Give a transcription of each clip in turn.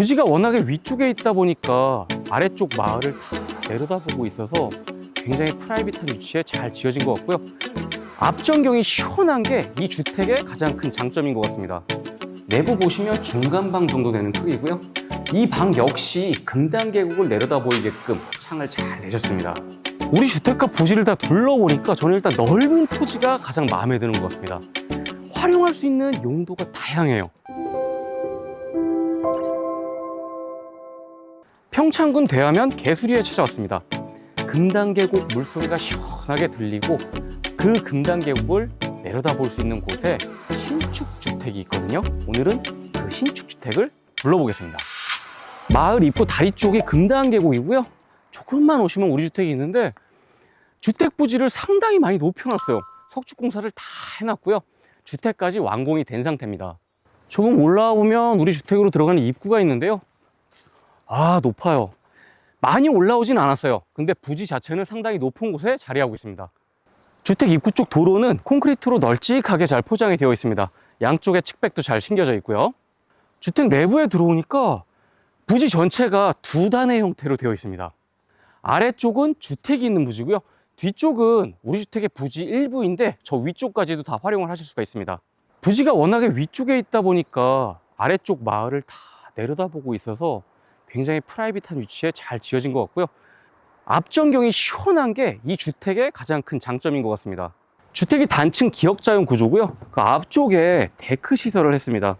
부지가 워낙에 위쪽에 있다 보니까 아래쪽 마을을 다 내려다보고 있어서 굉장히 프라이빗한 위치에 잘 지어진 것 같고요. 앞전경이 시원한 게 이 주택의 가장 큰 장점인 것 같습니다. 내부 보시면 중간방 정도 되는 크기고요. 이 방 역시 금단 계곡을 내려다 보이게끔 창을 잘 내셨습니다. 우리 주택과 부지를 다 둘러보니까 저는 일단 넓은 토지가 가장 마음에 드는 것 같습니다. 활용할 수 있는 용도가 다양해요. 평창군 대하면 개수리에 찾아왔습니다. 금단계곡 물소리가 시원하게 들리고 그 금단계곡을 내려다볼 수 있는 곳에 신축주택이 있거든요. 오늘은 그 신축주택을 둘러보겠습니다. 마을 입구 다리 쪽이 금단계곡이고요. 조금만 오시면 우리 주택이 있는데 주택 부지를 상당히 많이 높여놨어요. 석축 공사를 다 해놨고요. 주택까지 완공이 된 상태입니다. 조금 올라와 보면 우리 주택으로 들어가는 입구가 있는데요. 아, 높아요. 많이 올라오진 않았어요. 근데 부지 자체는 상당히 높은 곳에 자리하고 있습니다. 주택 입구 쪽 도로는 콘크리트로 널찍하게 잘 포장이 되어 있습니다. 양쪽에 측백도 잘 심겨져 있고요. 주택 내부에 들어오니까 부지 전체가 두 단의 형태로 되어 있습니다. 아래쪽은 주택이 있는 부지고요. 뒤쪽은 우리 주택의 부지 일부인데 저 위쪽까지도 다 활용을 하실 수가 있습니다. 부지가 워낙에 위쪽에 있다 보니까 아래쪽 마을을 다 내려다보고 있어서 굉장히 프라이빗한 위치에 잘 지어진 것 같고요. 앞전경이 시원한 게 이 주택의 가장 큰 장점인 것 같습니다. 주택이 단층 기역자형 구조고요. 그 앞쪽에 데크 시설을 했습니다.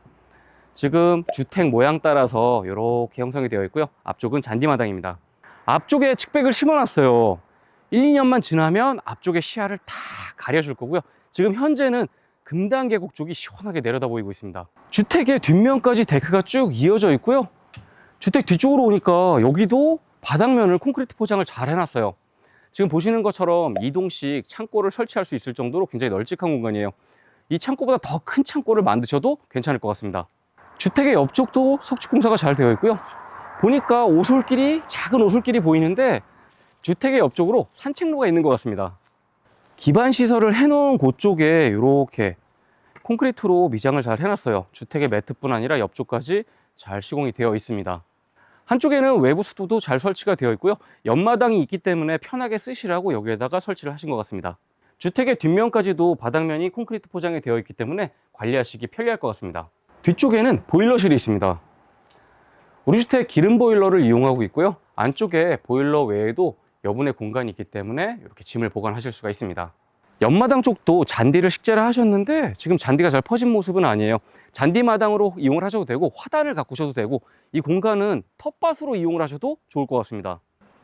지금 주택 모양 따라서 이렇게 형성이 되어 있고요. 앞쪽은 잔디마당입니다. 앞쪽에 측백을 심어놨어요. 1, 2년만 지나면 앞쪽에 시야를 다 가려줄 거고요. 지금 현재는 금단 계곡 쪽이 시원하게 내려다 보이고 있습니다. 주택의 뒷면까지 데크가 쭉 이어져 있고요. 주택 뒤쪽으로 오니까 여기도 바닥면을 콘크리트 포장을 잘 해놨어요. 지금 보시는 것처럼 이동식 창고를 설치할 수 있을 정도로 굉장히 널찍한 공간이에요. 이 창고보다 더 큰 창고를 만드셔도 괜찮을 것 같습니다. 주택의 옆쪽도 석축 공사가 잘 되어 있고요. 보니까 오솔길이 작은 오솔길이 보이는데 주택의 옆쪽으로 산책로가 있는 것 같습니다. 기반 시설을 해놓은 곳 쪽에 이렇게 콘크리트로 미장을 잘 해놨어요. 주택의 매트뿐 아니라 옆쪽까지 잘 시공이 되어 있습니다. 한쪽에는 외부 수도도 잘 설치가 되어 있고요. 옆마당이 있기 때문에 편하게 쓰시라고 여기에다가 설치를 하신 것 같습니다. 주택의 뒷면까지도 바닥면이 콘크리트 포장이 되어 있기 때문에 관리하시기 편리할 것 같습니다. 뒤쪽에는 보일러실이 있습니다. 우리 주택 기름 보일러를 이용하고 있고요. 안쪽에 보일러 외에도 여분의 공간이 있기 때문에 이렇게 짐을 보관하실 수가 있습니다. 옆마당 쪽도 잔디를 식재를 하셨는데 지금 잔디가 잘 퍼진 모습은 아니에요. 잔디 마당으로 이용을 하셔도 되고 화단을 가꾸셔도 되고 이 공간은 텃밭으로 이용을 하셔도 좋을 것 같습니다.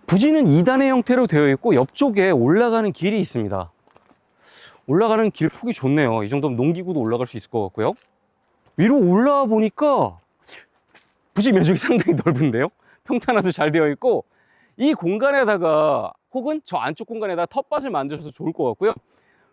부지는 2단의 형태로 되어 있고 옆쪽에 올라가는 길이 있습니다. 올라가는 길 폭이 좋네요. 이 정도면 농기구도 올라갈 수 있을 것 같고요. 위로 올라와 보니까 부지 면적이 상당히 넓은데요. 평탄화도 잘 되어 있고 이 공간에다가 혹은 저 안쪽 공간에다 텃밭을 만드셔도 좋을 것 같고요.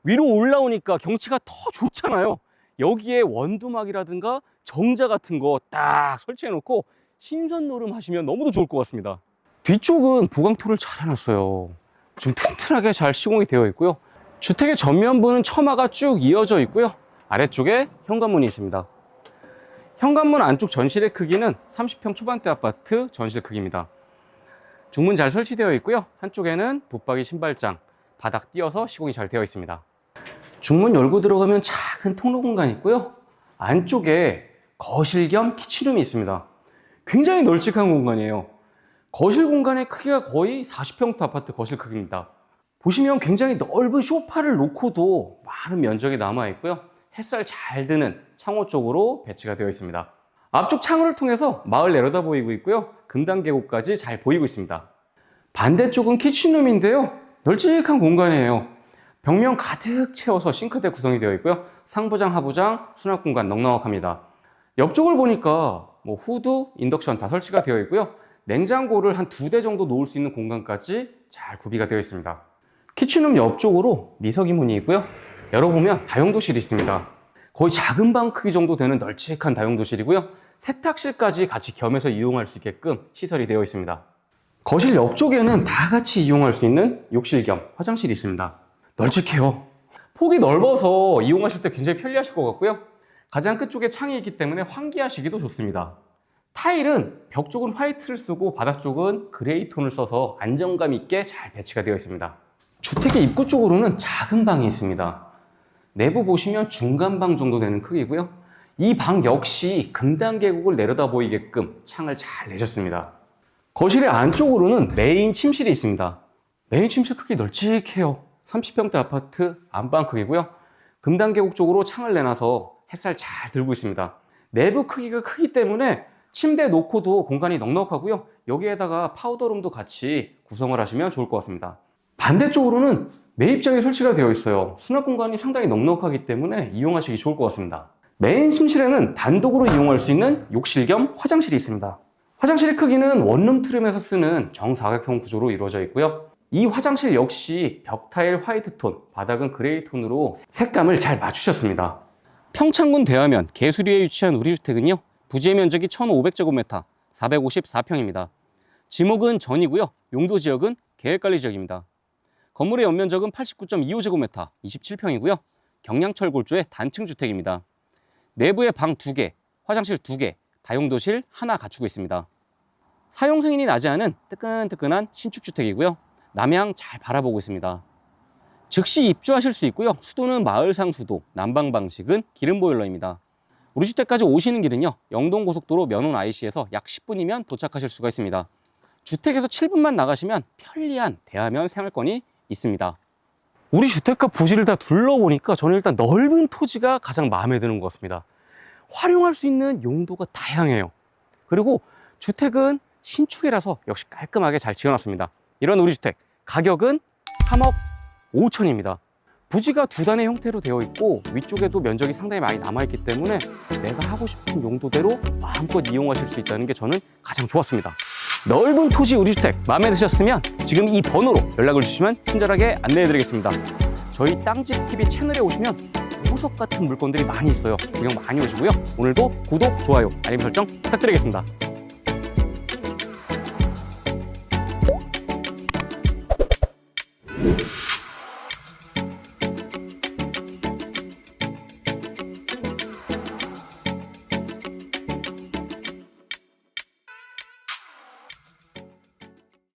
위로 올라오니까 경치가 더 좋잖아요. 여기에 원두막이라든가 정자 같은 거 딱 설치해 놓고 신선 노름 하시면 너무도 좋을 것 같습니다. 뒤쪽은 보강토를 잘 해놨어요. 좀 튼튼하게 잘 시공이 되어 있고요. 주택의 전면부는 처마가 쭉 이어져 있고요. 아래쪽에 현관문이 있습니다. 현관문 안쪽 전실의 크기는 30평 초반대 아파트 전실 크기입니다. 중문 잘 설치되어 있고요. 한쪽에는 붙박이 신발장, 바닥 띄어서 시공이 잘 되어 있습니다. 중문 열고 들어가면 작은 통로 공간이 있고요. 안쪽에 거실 겸 키친룸이 있습니다. 굉장히 널찍한 공간이에요. 거실 공간의 크기가 거의 40평대 아파트 거실 크기입니다. 보시면 굉장히 넓은 소파를 놓고도 많은 면적이 남아 있고요. 햇살 잘 드는 창호 쪽으로 배치가 되어 있습니다. 앞쪽 창호를 통해서 마을 내려다 보이고 있고요. 금단 계곡까지 잘 보이고 있습니다. 반대쪽은 키친룸인데요. 널찍한 공간이에요. 벽면 가득 채워서 싱크대 구성이 되어 있고요. 상부장, 하부장, 수납 공간 넉넉합니다. 옆쪽을 보니까 뭐 후드, 인덕션 다 설치가 되어 있고요. 냉장고를 한 두 대 정도 놓을 수 있는 공간까지 잘 구비가 되어 있습니다. 키친룸 옆쪽으로 미석이 문이 있고요. 열어보면 다용도실이 있습니다. 거의 작은 방 크기 정도 되는 널찍한 다용도실이고요. 세탁실까지 같이 겸해서 이용할 수 있게끔 시설이 되어 있습니다. 거실 옆쪽에는 다 같이 이용할 수 있는 욕실 겸 화장실이 있습니다. 널찍해요. 폭이 넓어서 이용하실 때 굉장히 편리하실 것 같고요. 가장 끝쪽에 창이 있기 때문에 환기하시기도 좋습니다. 타일은 벽 쪽은 화이트를 쓰고 바닥 쪽은 그레이 톤을 써서 안정감 있게 잘 배치가 되어 있습니다. 주택의 입구 쪽으로는 작은 방이 있습니다. 내부 보시면 중간 방 정도 되는 크기고요. 이 방 역시 금단 계곡을 내려다 보이게끔 창을 잘 내셨습니다. 거실의 안쪽으로는 메인 침실이 있습니다. 메인 침실 크기 널찍해요. 30평대 아파트 안방 크기고요. 금단 계곡 쪽으로 창을 내놔서 햇살 잘 들고 있습니다. 내부 크기가 크기 때문에 침대 놓고도 공간이 넉넉하고요. 여기에다가 파우더룸도 같이 구성을 하시면 좋을 것 같습니다. 반대쪽으로는 매입장이 설치가 되어 있어요. 수납 공간이 상당히 넉넉하기 때문에 이용하시기 좋을 것 같습니다. 메인 침실에는 단독으로 이용할 수 있는 욕실 겸 화장실이 있습니다. 화장실의 크기는 원룸 투룸에서 쓰는 정사각형 구조로 이루어져 있고요. 이 화장실 역시 벽 타일 화이트 톤, 바닥은 그레이 톤으로 색감을 잘 맞추셨습니다. 평창군 대화면 개수리에 위치한 우리 주택은요. 부지의 면적이 1,500제곱미터, 454평입니다. 지목은 전이고요. 용도 지역은 계획관리 지역입니다. 건물의 연면적은 89.25제곱미터, 27평이고요. 경량철 골조의 단층 주택입니다. 내부에 방 2개, 화장실 2개, 다용도실 하나 갖추고 있습니다. 사용 승인이 나지 않은 뜨끈뜨끈한 신축 주택이고요. 남향 잘 바라보고 있습니다. 즉시 입주하실 수 있고요. 수도는 마을상 수도, 난방 방식은 기름 보일러입니다. 우리 주택까지 오시는 길은요. 영동 고속도로 면원 IC에서 약 10분이면 도착하실 수가 있습니다. 주택에서 7분만 나가시면 편리한 대하면 생활권이 있습니다. 우리 주택과 부지를 다 둘러보니까 저는 일단 넓은 토지가 가장 마음에 드는 것 같습니다. 활용할 수 있는 용도가 다양해요. 그리고 주택은 신축이라서 역시 깔끔하게 잘 지어놨습니다. 이런 우리 주택 가격은 3억 5천입니다. 부지가 두 단의 형태로 되어 있고 위쪽에도 면적이 상당히 많이 남아있기 때문에 내가 하고 싶은 용도대로 마음껏 이용하실 수 있다는 게 저는 가장 좋았습니다. 넓은 토지 우리 주택 마음에 드셨으면 지금 이 번호로 연락을 주시면 친절하게 안내해드리겠습니다. 저희 땅집 TV 채널에 오시면 보석 같은 물건들이 많이 있어요. 구경 많이 오시고요. 오늘도 구독, 좋아요, 알림 설정 부탁드리겠습니다.